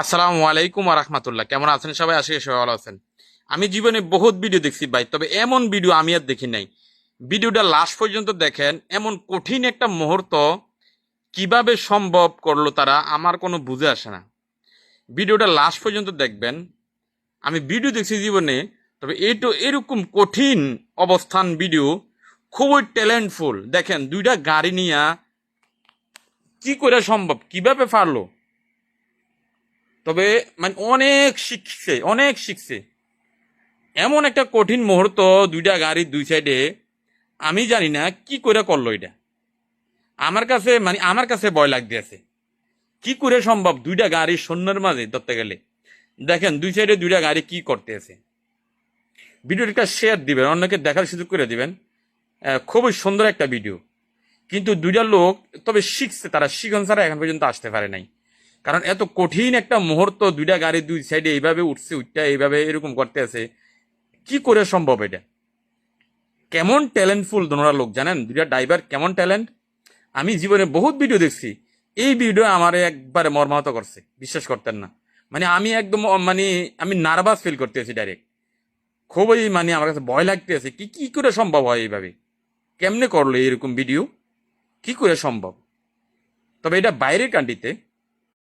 আসসালামু আলাইকুম রহমতুল্লাহ। কেমন আছেন সবাই? আশি সবাই ভালো আছেন। আমি জীবনে বহুত ভিডিও দেখছি ভাই, তবে এমন ভিডিও আমি আর দেখি নাই। ভিডিওটা লাস্ট পর্যন্ত দেখেন, এমন কঠিন একটা মুহূর্ত কীভাবে সম্ভব করল তারা আমার কোনো বুঝে আসে না। ভিডিওটা লাস্ট পর্যন্ত দেখবেন। আমি ভিডিও দেখছি জীবনে, তবে এইটো এরকম কঠিন অবস্থান ভিডিও খুবই ট্যালেন্টফুল দেখেন, দুইটা গাড়ি নিয়ে কি করে সম্ভব? কীভাবে পারল? তবে মানে অনেক শিখছে অনেক শিখছে। এমন একটা কঠিন মুহূর্ত দুইটা গাড়ির দুই সাইডে আমি জানি না কি করে করল এটা। আমার কাছে মানে আমার কাছে ভয় লাগতেছে কি করে সম্ভব দুইটা গাড়ি সৈন্যের মাঝে ধরতে গেলে? দেখেন, দুই সাইডে দুইটা গাড়ি কি করতেছে ভিডিওটা শেয়ার দিবেন, অন্যকে দেখার সুযোগ করে দিবেন। খুবই সুন্দর একটা ভিডিও কিন্তু দুইটা লোক, তবে শিখছে, তারা শিখন ছাড়া এখন পর্যন্ত আসতে পারে নাই। কারণ এত কঠিন একটা মুহূর্ত দুইটা গাড়ি দুই সাইডে এইভাবে উঠছে, উঠটা এইভাবে এরকম করতে আছে, কি করে সম্ভব এটা? কেমন ট্যালেন্টফুল দোনোরা লোক জানেন? দুইটা ড্রাইভার কেমন ট্যালেন্ট আমি জীবনে বহুত ভিডিও দেখছি। এই ভিডিও আমার একবারে মর্মাহত করছে, বিশ্বাস করতেন না। মানে আমি একদম মানে আমি নার্ভাস ফিল করতেছি ডাইরেক্ট খুবই মানে আমার কাছে ভয় লাগতেছে কি কি করে সম্ভব হয় এইভাবে? কেমনে করল এরকম ভিডিও কি করে সম্ভব? তবে এটা বাইরের কান্ট্রিতে